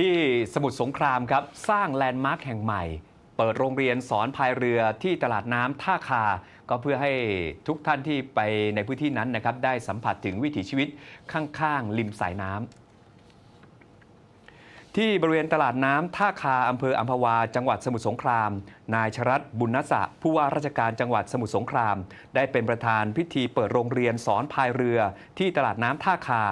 ที่สมุทรสงครามครับ สร้างแลนด์มาร์คแห่งใหม่ เปิดโรงเรียนสอนพายเรือที่ตลาดน้ำท่าคา ก็เพื่อให้ทุกท่านที่ไปในพื้นที่นั้นนะครับ ได้สัมผัสถึงวิถีชีวิตข้างๆ ริมสายน้ำ ที่บริเวณตลาดน้ำท่าคาอำเภออัมพวา จังหวัดสมุทรสงคราม นายชรัตบุญนสะผู้ว่าราชการจังหวัดสมุทรสงคราม ได้เป็นประธานพิธีเปิดโรงเรียนสอนพายเรือ ที่ตลาดน้ำท่าคา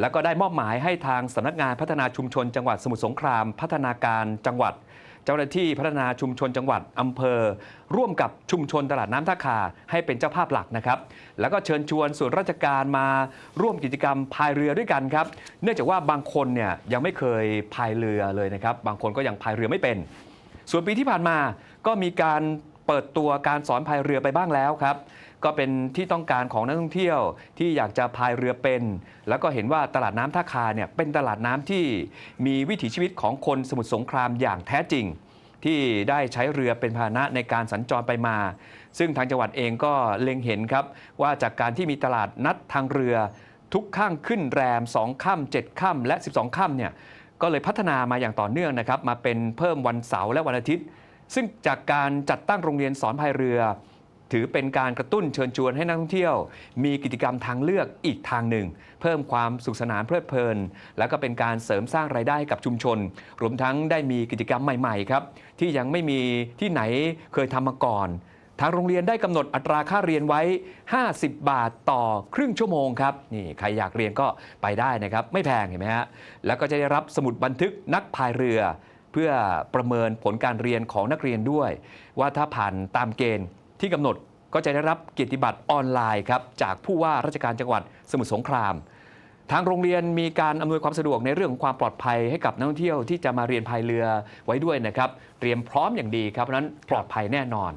แล้วก็ได้มอบหมายให้ทางสำนักงานพัฒนาชุมชน จังหวัดสมุทรสงคราม พัฒนาการจังหวัด เจ้าหน้าที่พัฒนาชุมชนจังหวัดอำเภอ ร่วมกับชุมชนตลาดน้ำท่าคาให้เป็นเจ้าภาพหลักนะครับ แล้วก็เชิญชวนส่วนราชการมาร่วมกิจกรรมพายเรือด้วยกันครับ เนื่องจากว่าบางคนเนี่ยยังไม่เคยพายเรือเลยนะครับ บางคนก็ยังพายเรือไม่เป็น ส่วนปีที่ผ่านมาก็มีการ เปิดตัวการสอนพายเรือไปบ้างแล้วครับ ก็เป็นที่ต้องการของนักท่องเที่ยวที่อยากจะพายเรือเป็น แล้วก็เห็นว่าตลาดน้ำท่าคาเนี่ยเป็นตลาดน้ำที่มีวิถีชีวิตของคนสมุทรสงครามอย่างแท้จริง ที่ได้ใช้เรือเป็นพาหนะในการสัญจรไปมา ซึ่งทางจังหวัดเองก็เล็งเห็นครับ ว่าจากการที่มีตลาดนัดทางเรือทุกข้างขึ้นแรม 2 ค่ำ7ค่ำและ 12 ค่ำเนี่ยก็เลยพัฒนามาอย่างต่อเนื่องนะครับมาเป็นเพิ่มวันเสาร์และวันอาทิตย์ ซึ่งจากการจัดตั้งโรงเรียนสอนพายเรือ ถือเป็นการกระตุ้นเชิญชวนให้นักท่องเที่ยว มีกิจกรรมทางเลือกอีกทางหนึ่ง เพิ่มความสุขสนานเพลิดเพลิน แล้วก็เป็นการเสริมสร้างรายได้ให้กับชุมชน รวมทั้งได้มีกิจกรรมใหม่ๆครับที่ยังไม่มีที่ไหนเคยทำมาก่อนทางโรงเรียนได้กำหนดอัตราค่าเรียนไว้ 50 บาทต่อครึ่งชั่วโมงครับนี่ใครอยากเรียนก็ไปได้นะครับ ไม่แพงเห็นไหมฮะแล้วก็จะได้รับสมุดบันทึกนักพายเรือ เพื่อประเมินผลการเรียนของนักเรียนด้วย ว่าถ้าผ่านตามเกณฑ์ที่กำหนดก็จะได้รับเกียรติบัตรออนไลน์ครับจากผู้ว่าราชการจังหวัดสมุทรสงคราม ทางโรงเรียนมีการอำนวยความสะดวกในเรื่องของความปลอดภัยให้กับนักท่องเที่ยวที่จะมาเรียนพายเรือไว้ด้วยนะครับ เตรียมพร้อมอย่างดีครับเพราะฉะนั้นปลอดภัยแน่นอน